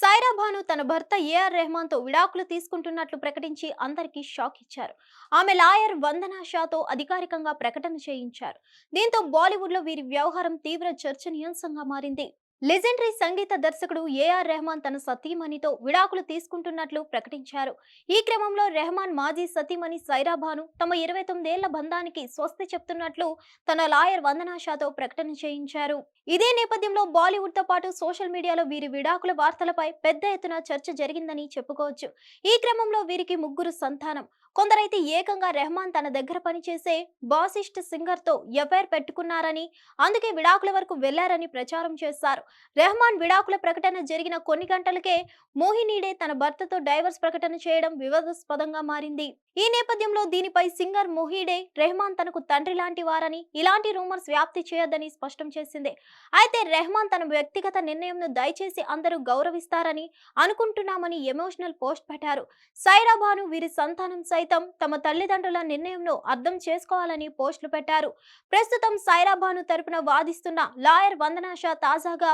సైరా భాను తన భర్త ఏఆర్ రెహమాన్తో విడాకులు తీసుకుంటున్నట్లు ప్రకటించి అందరికీ షాక్ ఇచ్చారు. ఆమె లాయర్ వందనా షాతో అధికారికంగా ప్రకటన చేయించారు. దీంతో బాలీవుడ్లో వీరి వ్యవహారం తీవ్ర చర్చనీయాంశంగా మారింది. లెజెండరీ సంగీత దర్శకుడు ఏఆర్ రెహమాన్ తన సతీమణితో విడాకులు తీసుకుంటున్నట్లు ప్రకటించారు. ఈ క్రమంలో రెహమాన్ మాజీ సతీమణి సైరా భాను తమ ఇరవై తొమ్మిదేళ్ళ బంధానికి స్వస్తి చెప్తున్నట్లు తన లాయర్ వందనా షాతో ప్రకటన చేయించారు. ఇదే నేపథ్యంలో బాలీవుడ్తో పాటు సోషల్ మీడియాలో వీరి విడాకుల వార్తలపై పెద్ద ఎత్తున చర్చ జరిగిందని చెప్పుకోవచ్చు. ఈ క్రమంలో వీరికి ముగ్గురు సంతానం. కొందరైతే ఏకంగా రెహమాన్ తన దగ్గర పనిచేసే బాసిస్ట్ సింగర్తో ఎఫ్ఐఆర్ పెట్టుకున్నారని అందుకే విడాకుల వరకు వెళ్ళారని ప్రచారం చేశారు. రెహమాన్ విడాకుల ప్రకటన జరిగిన కొన్ని గంటలకే మోహినీడే తన భర్తతో డైవర్స్ ప్రకటన చేయడం వివాదాస్పదంగా మారింది. ఈ నేపథ్యంలో దీనిపై సింగర్ మొహీడే రెహమాన్ తనకు తండ్రి లాంటి వారని ఇలాంటి రూమర్స్ వ్యాప్తి చేయొద్దని స్పష్టం చేసింది. అయితే రెహమాన్ తన వ్యక్తిగత నిర్ణయంను దయచేసి అందరూ గౌరవిస్తారని అనుకుంటున్నామని ఎమోషనల్ పోస్ట్ పెట్టారు. సైరాబాను వీరి సంతానం సైతం తమ తల్లిదండ్రుల నిర్ణయంను అర్థం చేసుకోవాలని పోస్టులు పెట్టారు. ప్రస్తుతం సైరాబాను తరపున వాదిస్తున్న లాయర్ వందనాష తాజాగా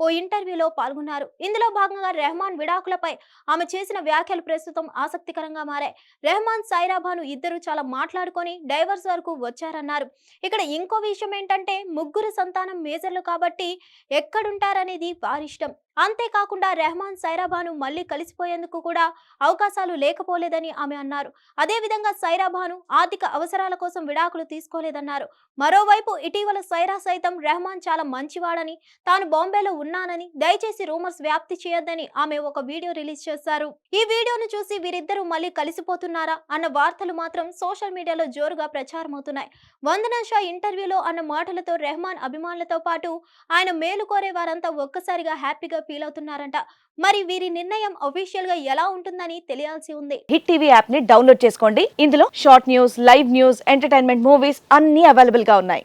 ఓ ఇంటర్వ్యూలో పాల్గొన్నారు. ఇందులో భాగంగా రెహమాన్ విడాకులపై ఆమె చేసిన వ్యాఖ్యలు ప్రస్తుతం ఆసక్తికరంగా మారాయి. రెహమాన్ సైరాబాను ఇద్దరు చాలా మాట్లాడుకొని డైవర్స్ వరకు వచ్చారన్నారు. ఇక్కడ ఇంకో విషయం ఏంటంటే ముగ్గురు సంతానం మేజర్లు కాబట్టి ఎక్కడుంటారనేది వారిష్టం అంతేకాకుండా రెహమాన్ సైరాబాను మళ్ళీ కలిసిపోయేందుకు కూడా అవకాశాలు లేకపోలేదని ఆమె అన్నారు. అదేవిధంగా సైరాబాను ఆర్థిక అవసరాల కోసం విడాకులు తీసుకోలేదన్నారు. మరోవైపు ఇటీవల సైరా సైతం రెహమాన్ చాలా మంచివాడని తాను బాంబేలో ఉన్నానని దయచేసి రూమర్స్ వ్యాప్తి చేయొద్దని ఆమె ఒక వీడియో రిలీజ్ చేశారు. ఈ వీడియోను చూసి వీరిద్దరూ మళ్ళీ కలిసిపోతున్నారా అన్న వార్తలు మాత్రం సోషల్ మీడియాలో జోరుగా ప్రచారమవుతున్నాయి. వందనా షా ఇంటర్వ్యూలో అన్న మాటలతో రెహమాన్ అభిమానులతో పాటు ఆయన మేలు కోరే వారంతా ఒక్కసారిగా హ్యాపీగా ఫీల్ అవుతున్నారంట. మరి వీరి నిర్ణయం అఫీషియల్గా ఎలా ఉంటుందని తెలియాల్సి ఉంది. హిట్ టీవీ యాప్ని డౌన్లోడ్ చేసుకోండి. ఇందులో short news live news entertainment movies అన్ని అవైలబుల్గా ఉన్నాయి.